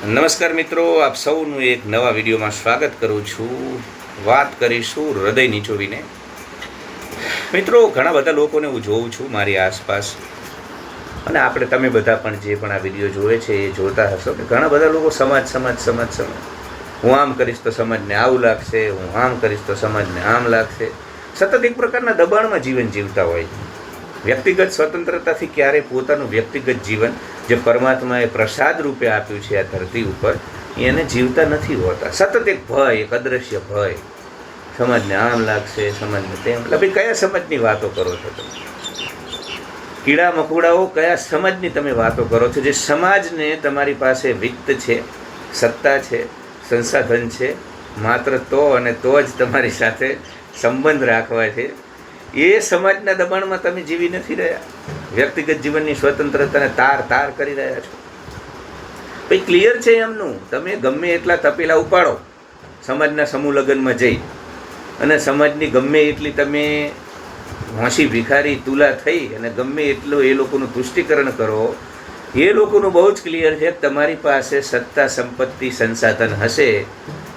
નમસ્કાર મિત્રો, આપ સૌનું એક નવા વિડીયોમાં સ્વાગત કરું છું. વાત કરીશું હૃદય નીચોવીને. મિત્રો, ઘણા બધા લોકોને હું જોઉં છું મારી આસપાસ. અને આપણે તમે બધા પણ જે પણ આ વીડિયો જોવે છે એ જોતા હશો કે ઘણા બધા લોકો સમાજ સમાજ સમાજ સમાજ. હું આમ કરીશ તો સમાજને આવું લાગશે, હું આમ કરીશ તો સમાજને આમ લાગશે. સતત એક પ્રકારના દબાણમાં જીવન જીવતા હોય છે. વ્યક્તિગત સ્વતંત્રતાથી ક્યારેય પોતાનું વ્યક્તિગત જીવન જે પરમાત્માએ પ્રસાદ રૂપે આપ્યું છે આ ધરતી ઉપર એને જીવતા નથી હોતા. સતત એક ભય, એક અદ્રશ્ય ભય. સમાજને આમ લાગશે, સમાજને તેમ. ભાઈ, કયા સમાજની વાતો કરો છો તમે? કીડા, મકોડાઓ, કયા સમાજની તમે વાતો કરો છો? જે સમાજને તમારી પાસે વિત્ત છે, સત્તા છે, સંસાધન છે, માત્ર તો અને તો જ તમારી સાથે સંબંધ રાખવા છે એ સમાજના દબાણમાં તમે જીવી નથી રહ્યા. વ્યક્તિગત જીવનની સ્વતંત્રતાને તાર તાર કરી રહ્યા છો. ભાઈ ક્લિયર છે એમનું. તમે ગમે એટલા તપેલા ઉપાડો, સમાજના સમૂહ લગ્નમાં જઈ અને સમાજની ગમે એટલી તમે વાંસી ભિખારી, તુલા થઈ અને ગમે એટલું એ લોકોનું તુષ્ટિકરણ કરો, એ લોકોનું બહુ જ ક્લિયર છે. તમારી પાસે સત્તા, સંપત્તિ, સંસાધન હશે.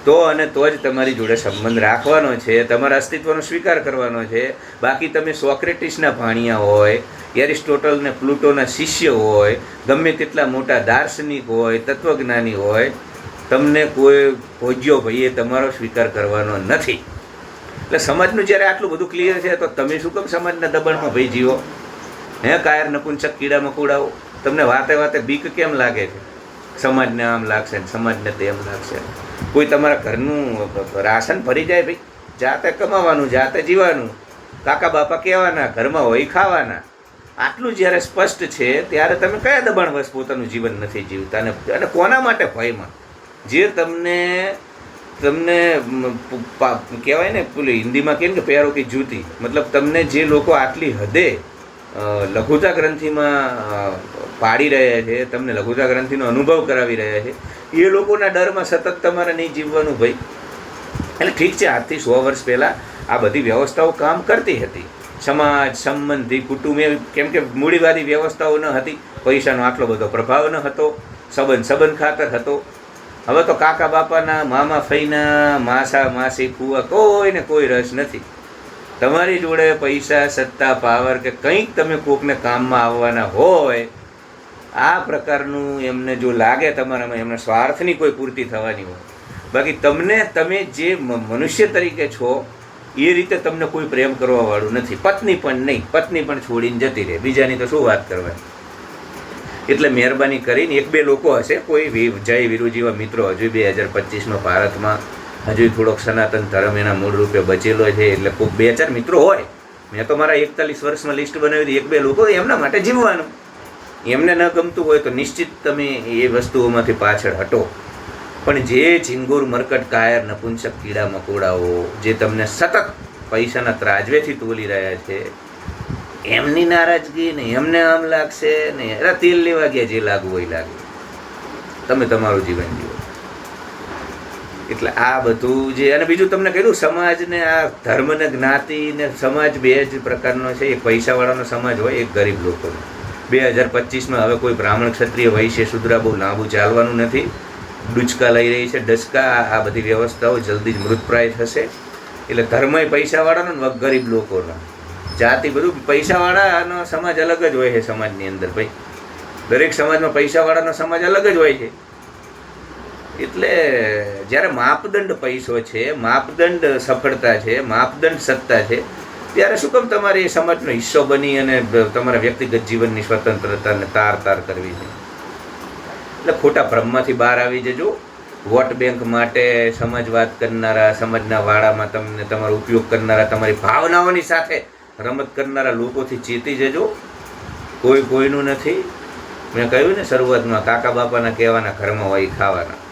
તો અને તો જ તમારી જોડે સંબંધ રાખવાનો છે, તમારા અસ્તિત્વનો સ્વીકાર કરવાનો છે. બાકી તમે સોક્રેટિસના ભાણિયા હોય એરિસ્ટોટલ ને પ્લુટોના શિષ્ય હોય, ગમે તેટલા મોટા દાર્શનિક હોય, તત્વજ્ઞાની હોય, તમને કોઈ ભોજ્યો ભાઈએ તમારો સ્વીકાર કરવાનો નથી. એટલે સમાજનું જ્યારે આટલું બધું ક્લિયર છે, તો તમે શું કેમ સમાજના દબાણમાં ભાઈ જીવો? હે, કાયર નપુંસક કીડા મકોડાઓ? તમને વાતે વાતે બીક કેમ લાગે છે? સમાજને આમ લાગશે સમાજને તેમ લાગશે કોઈ તમારા ઘરનું રાશન ભરી જાય ભાઈ. જાતે કમાવાનું, જાતે જીવાનું કાકા બાપા કહેવાના, ઘરમાં હોય ખાવાના. આટલું જ્યારે સ્પષ્ટ છે, ત્યારે તમે કયા દબાણવશ પોતાનું જીવન નથી જીવતા? અને કોના માટે ભયમાં જે તમને તમને કહેવાય ને, પેલી હિન્દીમાં કહે ને કે પેરો કે જૂતી. મતલબ તમને જે લોકો આટલી હદે લઘુતા ગ્રંથિમાં પાડી રહ્યા છે, તમને લઘુતા ગ્રંથિનો અનુભવ કરાવી રહ્યા છે. એ લોકોના ડરમાં સતત તમારે નહીં જીવવાનું ભાઈ. એટલે ઠીક છે, આજથી સો વર્ષ પહેલાં આ બધી વ્યવસ્થાઓ કામ કરતી હતી. સમાજ, સંબંધી, કુટુંબ, એ કેમ કે મૂડીવાદી વ્યવસ્થાઓ ન હતી, પૈસાનો આટલો બધો પ્રભાવ ન હતો, સંબંધ સંબંધ ખાતર હતો. હવે તો કાકા બાપાના, મામા ફઈના, માસા, માસી કુવા કોઈને કોઈ રસ નથી. તમારી જોડે પૈસા, સત્તા, પાવર કે કંઈક તમે કોકને કામમાં આવવાના હોય, આ પ્રકારનું એમને જો લાગે તમારામાં, એમના સ્વાર્થની કોઈ પૂર્તિ થવાની હોય. બાકી તમને, તમે જે મનુષ્ય તરીકે છો, એ રીતે તમને કોઈ પ્રેમ કરવાવાળું નથી. પત્ની પણ નહીં, પત્ની પણ છોડીને જતી રહે. બીજાની તો શું વાત કરવાની? એટલે મહેરબાની કરીને, એક બે લોકો હશે, કોઈ જય વીરુ જેવા મિત્રો હજુ બે હજાર પચીસમાં ભારતમાં હજુ થોડોક સનાતન ધર્મ એના મૂળ રૂપે બચેલો છે એટલે કોઈ બે ચાર મિત્રો હોય, મેં તો મારા એકતાલીસ વર્ષમાં લિસ્ટ બનાવી એક બે લોકો એમના માટે જીવવાનું. એમને ન ગમતું હોય તો નિશ્ચિત તમે એ વસ્તુઓમાંથી પાછળ હટો. પણ જે ઝીંગુર, મરકટ, કાયર, નપુંસક, કીડા, મકોડાઓ જે તમને સતત પૈસાના ત્રાજવેથી તોલી રહ્યા છે, એમની નારાજગી ને એમને આમ લાગશે ને અરે તેલ લેવા ગયા જે લાગવું હોય લાગે. તમે તમારું જીવન જીવો. એટલે આ બધું જે, અને બીજું તમને કહ્યું સમાજને આ ધર્મને જ્ઞાતિને સમાજ બે જ પ્રકારનો છે. એક પૈસાવાળાનો સમાજ હોય, એક ગરીબ લોકોનો. બે હજાર પચીસમાં હવે કોઈ બ્રાહ્મણ ક્ષત્રિય વૈશ્ય શુદ્રા બહુ લાંબુ ચાલવાનું નથી. ડુચકા લઈ રહી છે, ડસકા, આ બધી વ્યવસ્થાઓ જલ્દી જ મૃતપ્રાય થશે. એટલે ધર્મય પૈસાવાળાનો ને ગરીબ લોકોનો. જાતિ બધું, પૈસાવાળાનો સમાજ અલગ જ હોય છે સમાજની અંદર ભાઈ. દરેક સમાજમાં પૈસાવાળાનો સમાજ અલગ જ હોય છે. એટલે જ્યારે માપદંડ પૈસો છે, માપદંડ સફળતા છે, માપદંડ સત્તા છે, ત્યારે શું કેમ તમારે એ સમાજનો હિસ્સો બની અને તમારા વ્યક્તિગત જીવનની સ્વતંત્રતાને તાર તાર કરવી છે? એટલે ખોટા ભ્રમમાંથી બહાર આવી જજો. વોટ બેંક માટે સમાજવાદ કરનારા, સમાજના વાડામાં તમને તમારો ઉપયોગ કરનારા, તમારી ભાવનાઓની સાથે રમત કરનારા લોકોથી ચેતી જજો. કોઈ કોઈનું નથી. મેં કહ્યું ને શરૂઆતમાં કાકા બાપાના કહેવાના ઘરમાં હોય ખાવાના.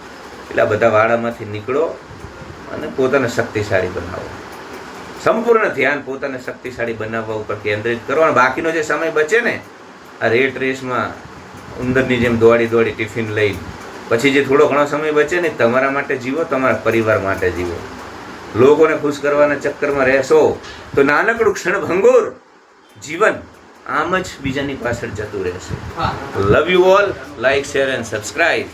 એટલે આ બધા વાડામાંથી નીકળો અને પોતાને શક્તિશાળી બનાવો. સંપૂર્ણ ધ્યાન પોતાને શક્તિશાળી બનાવવા ઉપર કેન્દ્રિત કરો. અને બાકીનો જે સમય બચે ને આ રેટ રેસમાં ઉંદરની જેમ દોડી દોડી ટિફિન લઈ પછી જે થોડો ઘણો સમય બચે ને તમારા માટે જીવો તમારા પરિવાર માટે જીવો. લોકોને ખુશ કરવાના ચક્કરમાં રહેશો તો નાનકડું ક્ષણભંગુર જીવન આમ જ બીજાની પાછળ જતું રહેશે. Love you all like share and subscribe